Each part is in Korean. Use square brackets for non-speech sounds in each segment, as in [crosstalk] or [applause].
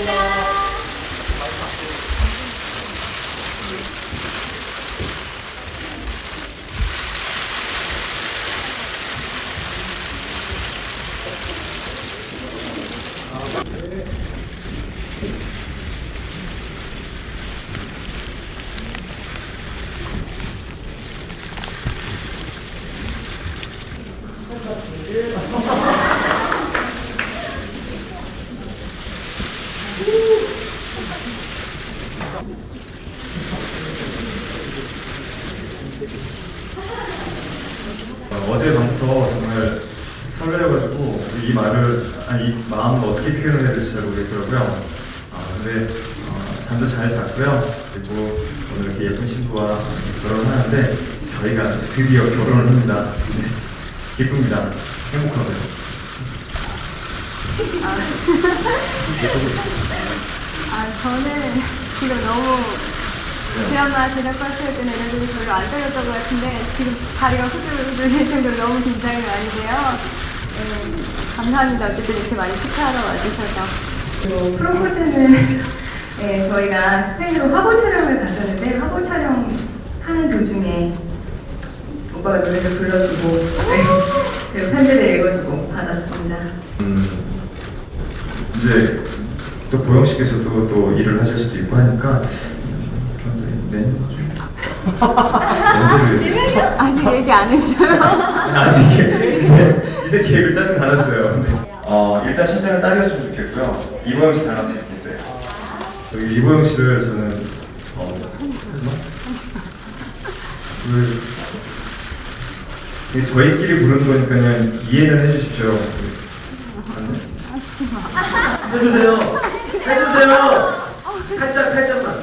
어, 어제 밤부터 정말 설레어가지고 이 말을 아니 이 마음을 어떻게 표현해야 될지 잘 모르겠더라고요. 아 근데 어, 잠도 잘 잤고요. 그리고 오늘 이렇게 예쁜 신부와 결혼하는데 저희가 드디어 결혼을 합니다. 네, 기쁩니다. 행복하고요. 아, [laughs] 저는 지금 너무 드라마 제작 발표할 때는 애들이 별로 안 떨렸던 것 같은데 지금 다리가 후들후들 정도로 너무 긴장이 많이 돼요. 음, 감사합니다. 어쨌든 이렇게 많이 축하하러 와주셔서. 프로포즈는 네, 저희가 스페인으로 화보 촬영을 갔었는데 화보 촬영 하는 도중에 오빠가 노래를 불러주고 네, 그리고 편지를 읽어주고 받았습니다. 음, 이제 씨께서도 또 일을 하실 수도 있고 하니까 음, 네. 언제를 [laughs] 아직 얘기 안 했어요. 아직 이제, 이제 계획을 짜진 않았어요. 네. 어, 일단 첫째는 딸이었으면 좋겠고요. 이보영 씨 닮았으면 좋겠어요. 저기 이보영 씨를 저는 어, 그, 이게 저희끼리 부르는 거니까 그냥 이해는 해주십시오. 안 돼? 해주세요. 해주세요. 살짝 살짝만.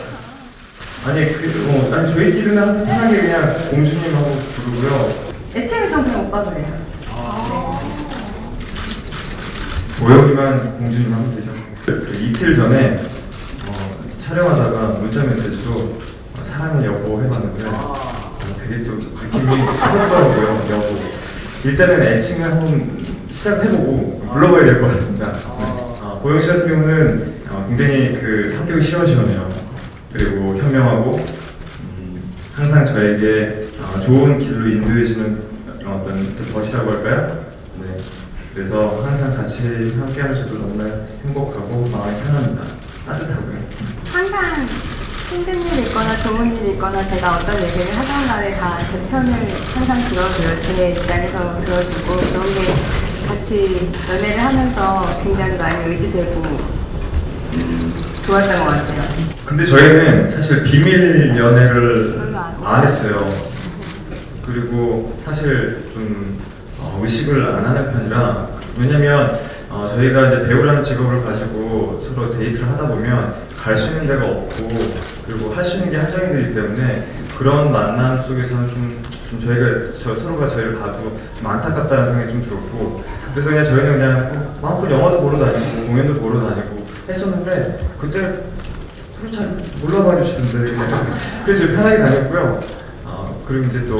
아니 그, 어, 아니 저희끼리는 항상 편하게 그냥 공주님하고 부르고요. 애칭은 전 그냥 오빠 그래요. 보영이만 공주님 하면 되죠. 그 이틀 전에 어, 촬영하다가 문자 메시지로 어, 사랑해 여보 해봤는데 어, 되게 또 느낌이 새롭더라고요 여보. 일단은 애칭을 한번 시작해보고 불러봐야 될 것 같습니다. 보영 씨 같은 경우는 어, 굉장히 그 성격이 시원시원해요. 그리고 현명하고 음, 항상 저에게 어, 좋은 길로 인도해주는 어떤 그 벗이라고 할까요? 네. 그래서 항상 같이 함께하면 저도 정말 행복하고 마음이 편합니다. 따뜻하고요. 항상 힘든 일 있거나 좋은 일 있거나 제가 어떤 얘기를 하던 날에 다 제 편을 항상 들어줘요. 제 입장에서 들어주고 그런 게 같이 연애를 하면서 굉장히 많이 의지되고 음, 좋았던 것 같아요. 근데 저희는 사실 비밀 연애를 별로 안 안 했어요. 그리고 사실 좀 어, 의식을 안 하는 편이라 왜냐면 어, 저희가 이제 배우라는 직업을 가지고 서로 데이트를 하다 보면 갈 수 있는 데가 없고 그리고 할 수 있는 게 한정이 되기 때문에 그런 만남 속에서는 좀, 좀 저희가 저 서로가 저희를 봐도 좀 안타깝다는 생각이 좀 들었고 그래서 그냥 저희는 그냥 마음껏 영화도 보러 다니고 공연도 보러 다니고 했었는데 그때 서로 잘 몰라봐 주시는데 [laughs] 그래서 편하게 다녔고요. 어, 그리고 이제 또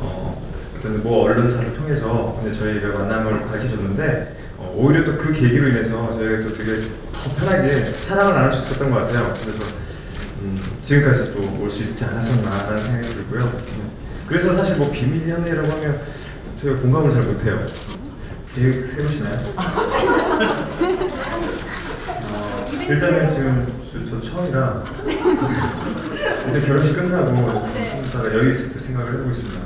어, 어떤 뭐 언론사를 통해서 이제 저희가 만남을 밝혀줬는데 어, 오히려 또 그 계기로 인해서 저희가 또 되게 더 편하게 사랑을 나눌 수 있었던 것 같아요. 그래서 음, 지금까지 또 올 수 있지 않았었나라는 생각이 들고요. 음, 그래서 사실 뭐 비밀 연애라고 하면 저희가 공감을 잘 못해요. 계획 세우시나요? [laughs] 어, 일단은 지금 저, 저 처음이라 [laughs] 이제 결혼식 끝나고 좀 이따가 여유 있을 때 생각을 해보고 있습니다.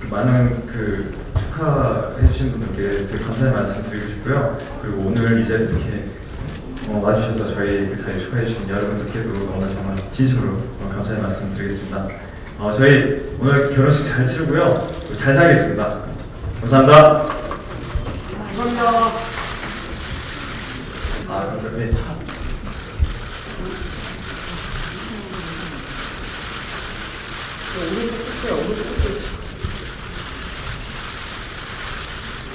그 많은 그 축하해 주신 분들께 되게 감사의 말씀 드리고 싶고요. 그리고 오늘 이제 이렇게 어, 와주셔서 저희 그 자리 축하해 주신 여러분들께도 너무 정말 진심으로 어, 감사의 말씀 드리겠습니다. 어, 저희 오늘 결혼식 잘 치르고요. 또잘 살겠습니다. 감사합니다. 감사합니다. 아, 감사합니다. 오른쪽 끝에 오른쪽 끝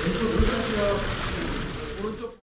왼쪽 오른쪽.